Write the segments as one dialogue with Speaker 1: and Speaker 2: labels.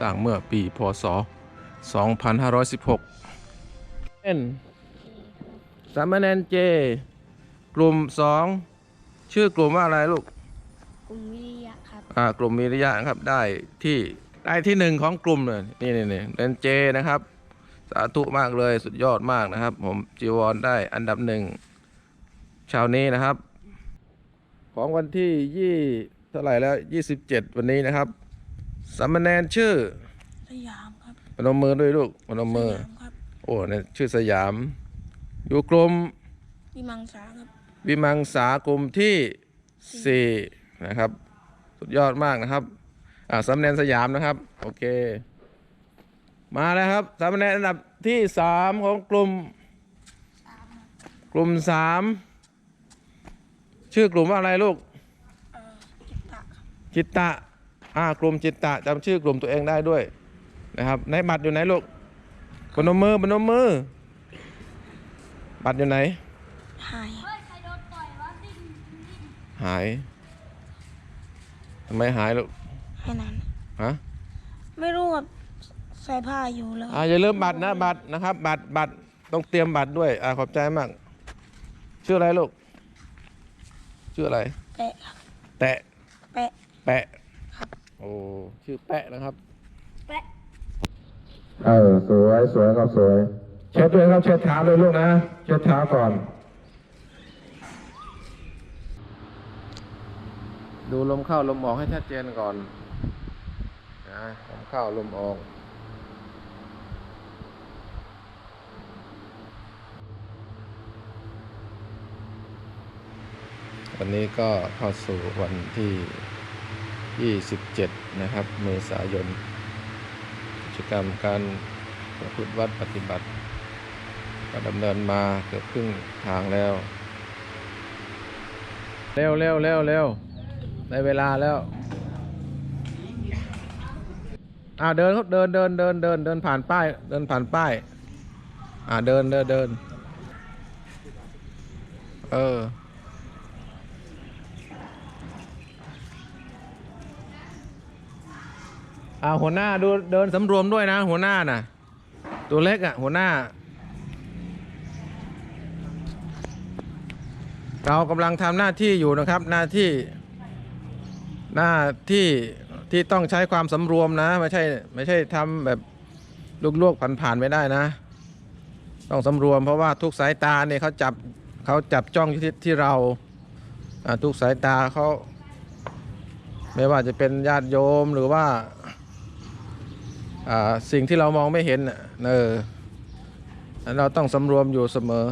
Speaker 1: สร้างเมื่อปีพศ 2516เป็นสามเณรเจ กลุ่มสองชื่อกลุ่มว่าอะไรลูก
Speaker 2: กลุ่มวิริยะครับ
Speaker 1: อ่ากลุ่มมีระยะนะครับได้ที่ได้ที่หนึ่งของกลุ่มเลยนี่นี่นี่เรนเจนะครับ สาธุมากเลยสุดยอดมากนะครับ ผมจีวรได้อันดับหนึ่งเช้านี้นะครับ ของวันที่ยี่เท่าไหร่แล้วยี่สิบเจ็ดวันนี้นะครับ สามเณรชื่อ
Speaker 2: สยามครับ
Speaker 1: พนมมือด้วยลูกพนมมือ
Speaker 2: สยามครับ
Speaker 1: โอ้เนี่ยชื่อสยาม อยู่กลุ่ม
Speaker 2: วิมังสาครับ
Speaker 1: วิมังสากลุ่มที่สี่นะครับ สุดยอดมากนะครับ อ่าสามเณรสยามนะครับ โอเค มาแล้วครับสามเณรอันดับที่สามของกลุ่ม กลุ่มสามชื่อกลุ่มว่าอะไรลูก
Speaker 2: เอ่อจิตตะครับ
Speaker 1: จิตตะ อ่ากลุ่มจิตตะจำชื่อกลุ่มตัวเองได้ด้วยนะครับในบัตรอยู่ไหนลูกปนมมือปนมมือ บัตรอยู่ไหน
Speaker 2: หาย
Speaker 1: หายทำไมหายลูก
Speaker 2: แค่นั้น
Speaker 1: ฮะ
Speaker 2: ไม่รู้ครับใส่ผ้าอยู่แล้ว
Speaker 1: อ่าอย่าลืมบัตรนะบัตรนะครับ บัตรบัตรต้องเตรียมบัตรด้วยอ่าขอบใจมาก ชื่ออะไรลูก ชื่ออะไร
Speaker 2: แปะครับ
Speaker 1: แตะ
Speaker 2: แปะ
Speaker 1: แปะ
Speaker 2: ครับ
Speaker 1: โอ้ชื่อแปะนะครับ
Speaker 2: แปะ
Speaker 1: เออสวยสวยครับสวยเช็ดด้วยครับเช็ดเท้าด้วยลูกนะเช็ดเท้าก่อน ดูลมเข้าลมออกให้ชัดเจนก่อนนะลมเข้าลมออกวันนี้ก็เข้าสู่วันที่ 27นะครับ เมษายน กิจกรรมการประพฤติวัดปฏิบัติ ก็ดำเนินมาเกือบครึ่งทางแล้ว เร็วเร็วเร็วเร็วได้เวลาแล้วอ่าเดินครับเดินเดินเดินเดินเดินผ่านป้าย เดินผ่านป้าย อ่าเดินเดินเดิน เออ อ่าหัวหน้าดูเดินสำรวมด้วยนะ หัวหน้าน่ะ ตัวเล็กอะ หัวหน้า เรากำลังทำหน้าที่อยู่นะครับ หน้าที่ หน้าที่ที่ต้องใช้ความสำรวมนะ ไม่ใช่ ไม่ใช่ทำแบบลวกๆผ่านๆไม่ได้นะ ต้องสำรวมเพราะว่าทุกสายตาเนี่ยเขาจับเขาจับจ้องที่ที่เราทุกสายตาเขาไม่ว่าจะเป็นญาติโยมหรือว่า สิ่งที่เรามองไม่เห็นน่ะเออเราต้องสำรวมอยู่เสมอ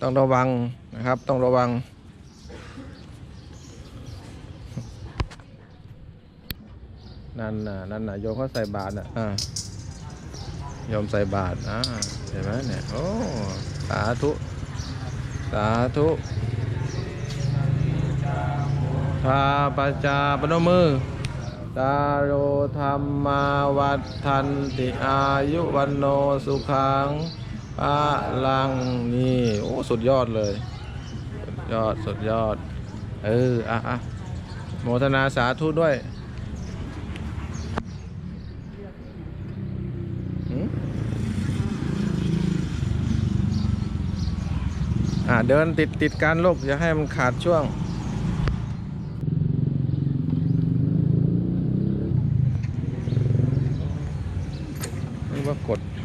Speaker 1: ต้องระวังนะครับ ต้องระวัง นั่นน่ะนั่นน่ะโยมเขาใส่บาตรน่ะอ่าโยมใส่บาตรอ่าเห็นไหมเนี่ย โอ้ สาธุ สาธุพาปจาปนมือ ตาโรธรรมาวัฏทันติอายุวันโนสุขังปะลังนี่ โอ้ สุดยอดเลย สุดยอด สุดยอด เออ อะอะโมทนาสาธุด้วยอะเดินติดติดกันลูกอย่าให้มันขาดช่วง นึ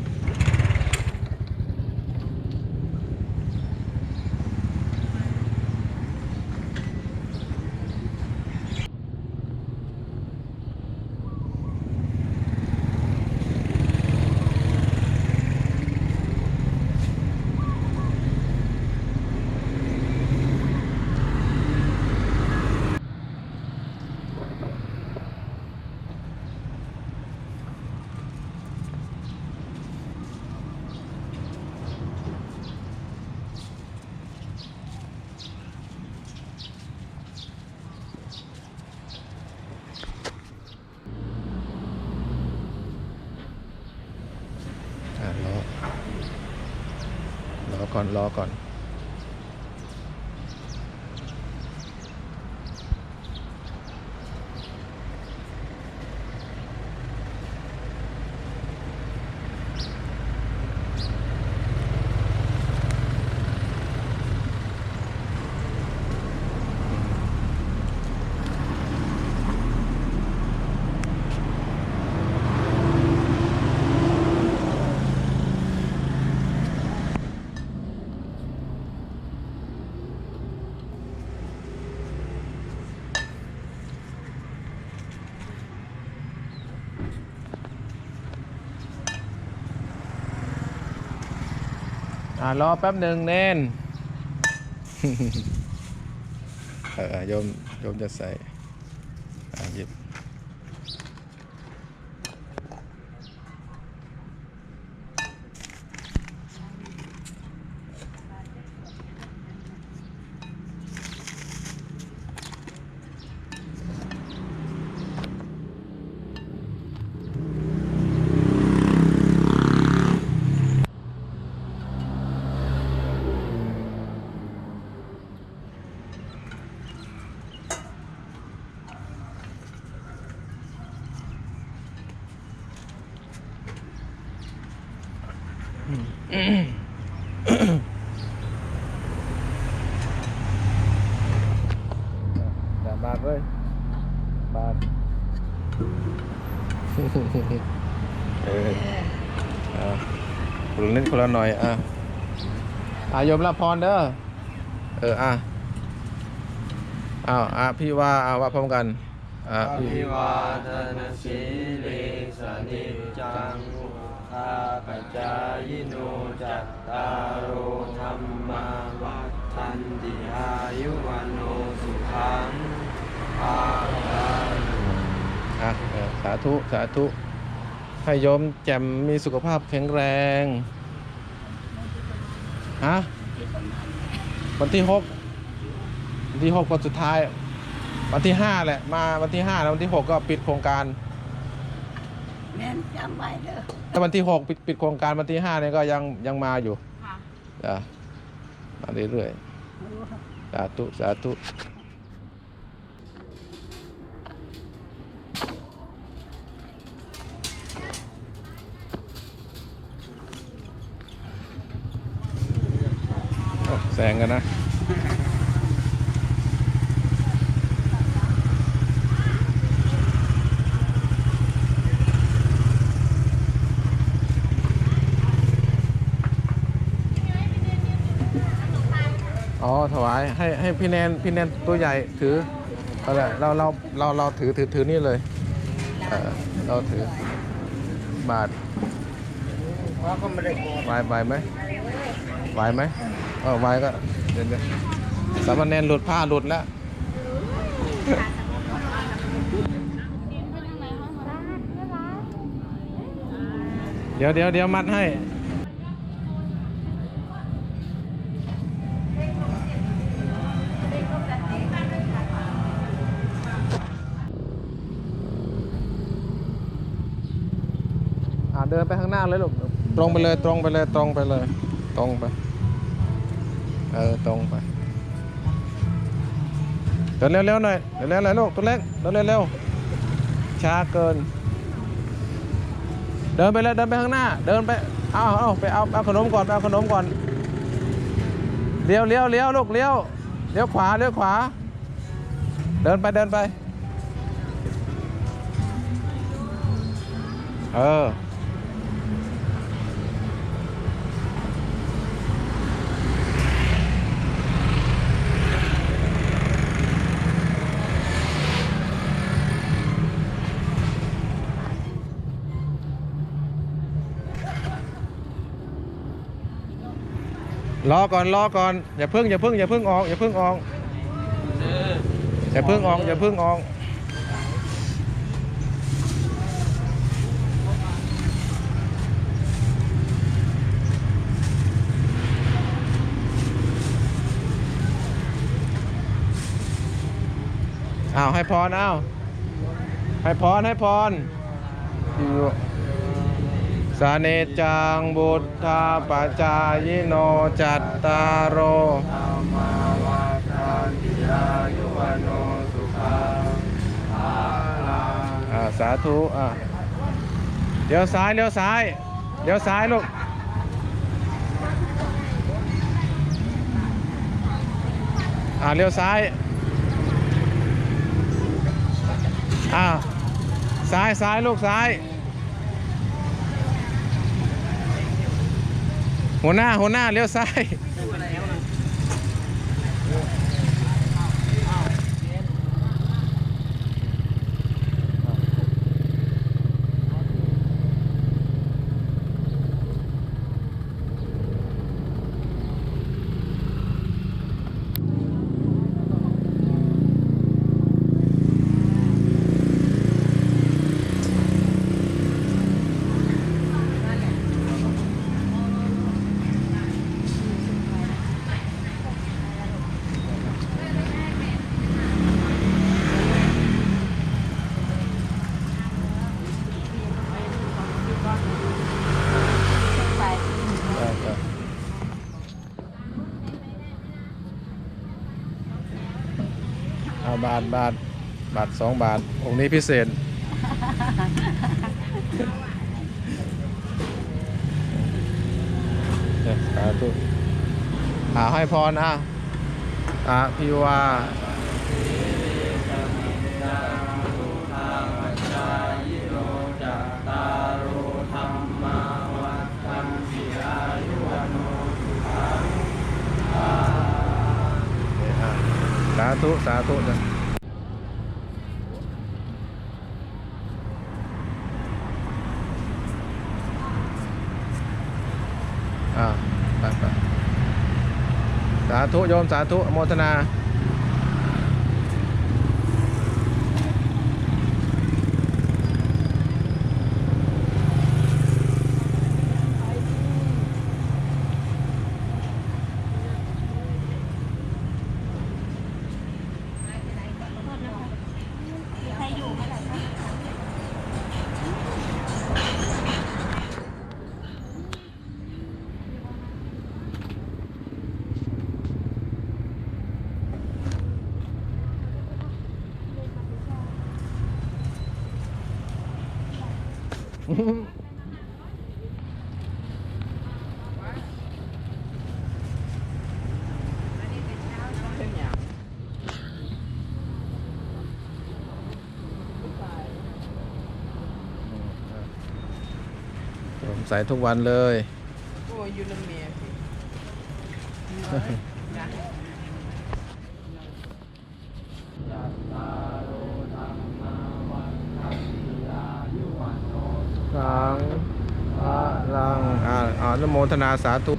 Speaker 1: ก่อนรอก่อน อ่ารอแป๊บหนึ่งแน่น เออโยมโยมจะใส่หยิบ แต่บาทเลยบาทเออเอาคนละนิดคนละหน่อยอะอะโยมรับพรเด้อเอออะอ้าวอะพี่ว่าอะว่าพร้อมกันอะพี่
Speaker 3: วิวาทนสีลิสนิจจังอุ ทาปจายโนจัตตารโอธรรมาวัฏันติอายุวันโนสุขังภาลัง
Speaker 1: อะสาธุสาธุให้โยมแจ่มมีสุขภาพแข็งแรงฮะวันที่หกวันที่หกวันสุดท้าย วันที่ห้าแหละมาวันที่ห้าแล้ววันที่หกก็ปิดโครงการ
Speaker 4: แม่นจำไว้เด้อ
Speaker 1: ถ้าวันที่หกปิดปิดโครงการวันที่ห้าเนี่ยก็ยังยังมาอยู่
Speaker 4: ค่ะ
Speaker 1: จ้ะมาเรื่อยๆสาธุสาธุโอ้แซงกันนะ วายให้ให้พี่แนนพี่แนนตัวใหญ่ถือเอาละเราเราเราเราถือถือถือนี่เลยเออเราถือบาท
Speaker 3: วาก็ไห
Speaker 1: วไหวไหมไหวไหมเออไหวก็เดี๋ยวเดี๋ยวสามเณรหลุดผ้าหลุดแล้วเดี๋ยวเดี๋ยวเดี๋ยวมัดให้ อ่า เดินไปข้างเลยลูกตรงไปเลยตรงไปเลยตรงไปเลย ตรงไป เออตรงไปเดินเร็วๆหน่อยเดินเร็วๆหน่อยลูกตัวเล็กเดินเร็วๆช้าเกิน เดินไปเลยเดินไปข้างหน้า เดินไปเอาเอาไปเอาเอาขนมก่อนเอาขนมก่อนเลี้ยวเลี้ยวเลี้ยวลูกเลี้ยวเลี้ยวขวาเลี้ยวขวา เดินไปเดินไป เออ รอก่อนรอก่อนอย่าเพิ่งอย่าเพิ่งอย่าเพิ่งออกอย่าเพิ่งออกอย่าเพิ่งออกอย่าเพิ่งออกอ้าวให้พรอ้าวให้พรให้พรอยู่ สเนจังบุตธาปจายโนจัตตารโอ
Speaker 3: ธรรมาวัฏทันติอายุวันโนสุขังภาลัง
Speaker 1: อ่าสาธุอ่าเลี้ยวซ้ายเลี้ยวซ้ายเลี้ยวซ้ายลูกอ่าเลี้ยวซ้ายอ่าซ้ายซ้ายลูกซ้าย หัวหน้าหัวหน้าเลี้ยวซ้าย บาทบาทบาทสองบาท องค์นี้พิเศษเนี่ยสาธุหาให้พรอะอาพิวาสาธุ สาธุจ้ะอ่าไปไปสา ธุโยมสาธุโมทนา ผม ใส่ทุกวันเลย
Speaker 5: โอ้ยยูนเมียสินะ
Speaker 1: สังพลังอ่าอ่านโมทนาสาธุ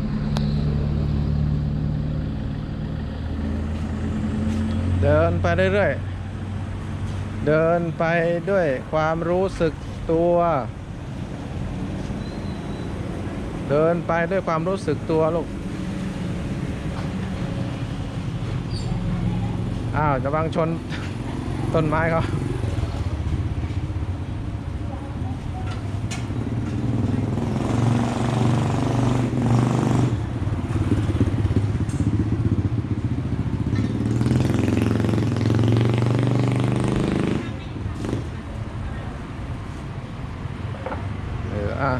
Speaker 1: เดินไปเรื่อยๆ เดินไปด้วยความรู้สึกตัว เดินไปด้วยความรู้สึกตัวลูก อ้าวจะบังชนต้นไม้เขา เอออะ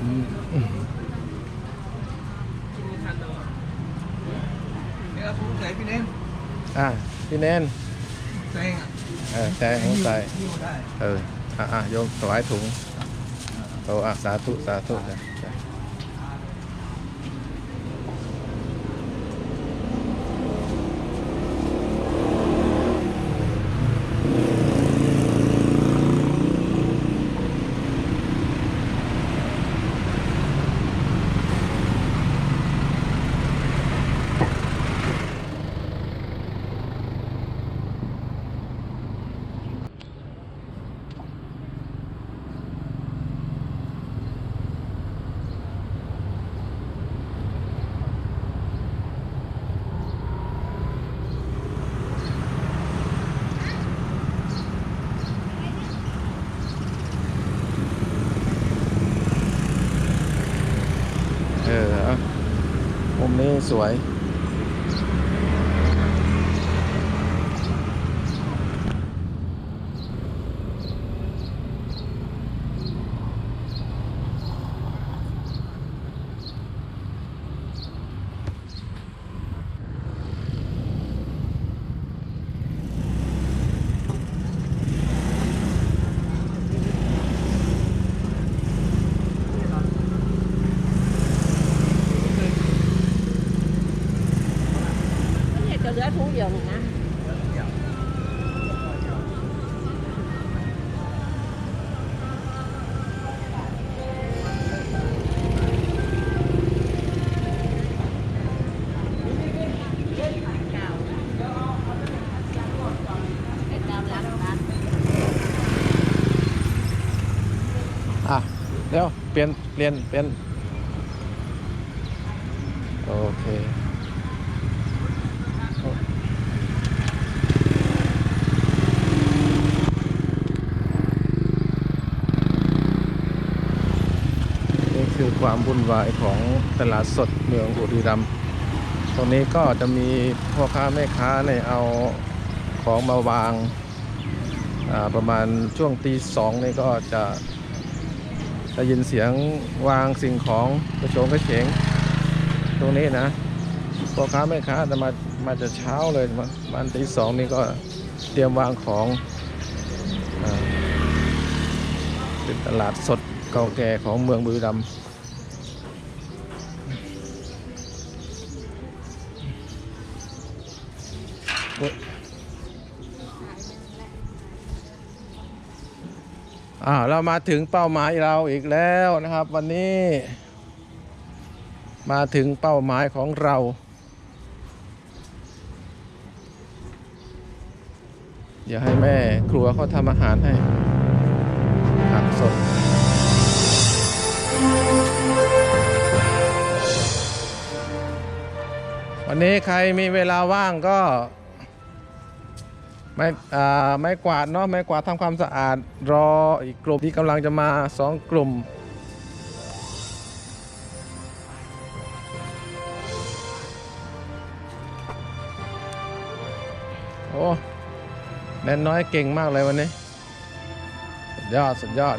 Speaker 1: อืม
Speaker 3: เนี่ยเอาถุงใส่พี่เน้น
Speaker 1: อะ พี่เนน
Speaker 3: แซงอะ
Speaker 1: เออแจงของใส่
Speaker 3: หิ้วได้
Speaker 1: เอออะอะโยมถวายถุงโตอะสาธุสาธุจ้ะจ้ะเออเอา มุมนี้สวย ก็เหลือถุงเดียวนี่นะอ่ะเดี๋ยวเปลี่ยนเปลี่ยนเปลี่ยน ความวุ่นวายของตลาดสดเมืองบุรีรัมย์ตรงนี้ก็จะมีพ่อค้าแม่ค้าเนี่ยเอาของมาวางอ่าประมาณช่วงตีสองนี่ก็จะได้ยินเสียงวางสิ่งของกระโจงกระเฉงตรงนี้นะพ่อค้าแม่ค้าจะมามาจะเช้าเลยมาวันตีสองนี่ก็เตรียมวางของอาเป็นตลาดสดเก่าแก่ของเมืองบุรีรัมย์ อ่าเรามาถึงเป้าหมายเราอีกแล้วนะครับ วันนี้ มาถึงเป้าหมายของเราเดี๋ยวให้แม่ครัวเขาทำอาหารให้ผักสดวันนี้ใครมีเวลาว่างก็ ไม่อ่าไม่กวาดเนาะไม่กวาดทำความสะอาดรออีกกลุ่มที่กำลังจะมาสองกลุ่มโอ้แนนน้อยเก่งมากเลยวันนี้ สุดยอด สุดยอด